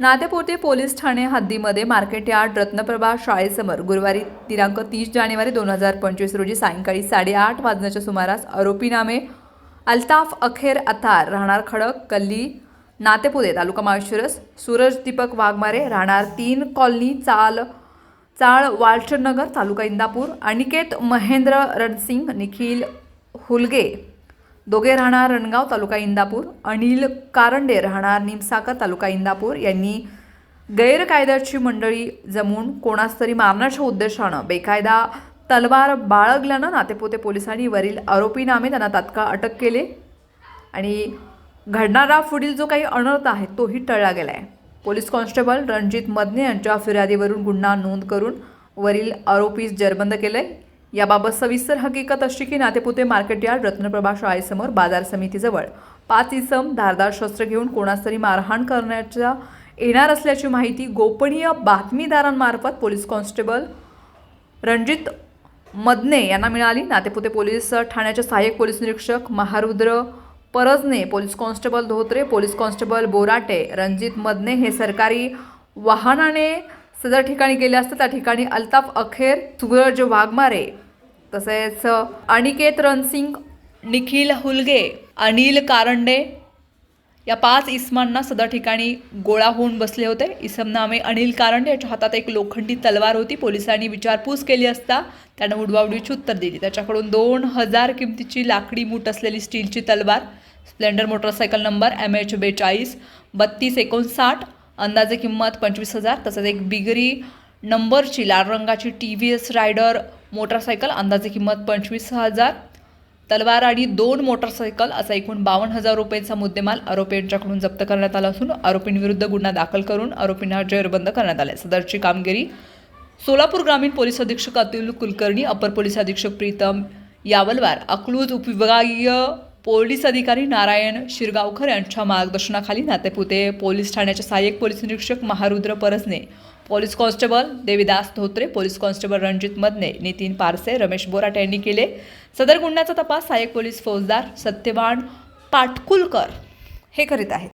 Natepute police ठाणे हद्दीमध्ये market yard Ratnaprabha शाळेसमोर गुरुवारी दिनांक तीस जानेवारी दोन हजार पंचवीस रोजी सायंकाळी साडेआठ वाजण्याच्या सुमारास आरोपी नामे अल्ताफ अखेर अतार राहणार खडक कल्ली नातेपुते तालुका माळशिरस सूरज दीपक वाघमारे राहणार तीन कॉलनी चाल चाळ वालचंदनगर तालुका इंदापूर अनिकेत महेंद्र रणसिंग निखिल हुलगे दोघे राहणार रणगाव तालुका इंदापूर अनिल कारंडे राहणार निमसाकर तालुका इंदापूर. यांनी गैरकायद्याची मंडळी जमून कोणास तरी मारण्याच्या उद्देशानं बेकायदा तलवार बाळगल्यानं नातेपोते पोलिसांनी वरील आरोपीनामे त्यांना तात्काळ अटक केले आणि घडणारा पुढील जो काही अनर्थ आहे तोही टळला गेला आहे पोलीस कॉन्स्टेबल रणजित मदने यांच्या फिर्यादीवरून गुन्हा नोंद करून वरील आरोपीस जरबंद केलं आहे याबाबत सविस्तर हकीकत अशी की नातेपुते मार्केट यार्ड रत्नप्रभा शाळेसमोर बाजार समितीजवळ पाच इसम धारदार शस्त्र घेऊन कोणास तरी मारहाण करण्याच्या येणार असल्याची माहिती गोपनीय बातमीदारांमार्फत पोलीस कॉन्स्टेबल रणजित मदने यांना मिळाली. नातेपुते पोलीस ठाण्याचे सहाय्यक पोलीस निरीक्षक Maharudra Parajane police constable Dhotre police constable Borate Ranjit Madane हे सरकारी वाहनाने सदर ठिकाणी गेले असता त्या ठिकाणी अल्ताफ अखेर सूरज वाघमारे तसेच अनिकेत रणसिंग निखिल हुलगे अनिल कारंडे या पाच इसमांना सदर ठिकाणी गोळा होऊन बसले होते. इसम नामे अनिल कारंडे याच्या हातात एक लोखंडी तलवार होती. पोलिसांनी विचारपूस केली असता त्यानं उडवाउडीची उत्तर दिली. त्याच्याकडून दोन हजार किमतीची लाकडी मूठ असलेली स्टीलची तलवार splendor motorcycle number M H बेचाळीस बत्तीस एकोणसाठ अंदाजे किंमत पंचवीस हजार तसंच एक बिगरी नंबरची लाल रंगाची T V S Raider motorcycle अंदाजे किंमत पंचवीस हजार. तलवार आणि दोन मोटरसायकल असा एकूण बावन्न हजार रुपयांचा मुद्देमाल आरोपी यांच्याकडून जप्त करण्यात आला असून आरोपींविरुद्ध गुन्हा दाखल करून आरोपींना जेरबंद करण्यात आले. सदरची कामगिरी सोलापूर ग्रामीण पोलीस अधीक्षक अतुल कुलकर्णी अपर पोलीस अधीक्षक प्रीतम यावलवार अकलूज उपविभागीय पोलीस अधिकारी नारायण शिरगावकर यांच्या मार्गदर्शनाखाली नातेपुते पोलीस ठाण्याचे सहाय्यक पोलीस निरीक्षक Maharudra Parasne police constable Devidas Dhotre police constable Ranjit Madane Nitin Parse Ramesh Borat यांनी केले. सदर गुन्ह्याचा तपास सहाय्यक पोलीस फौजदार सत्यवान पाटकुलकर हे करीत आहेत.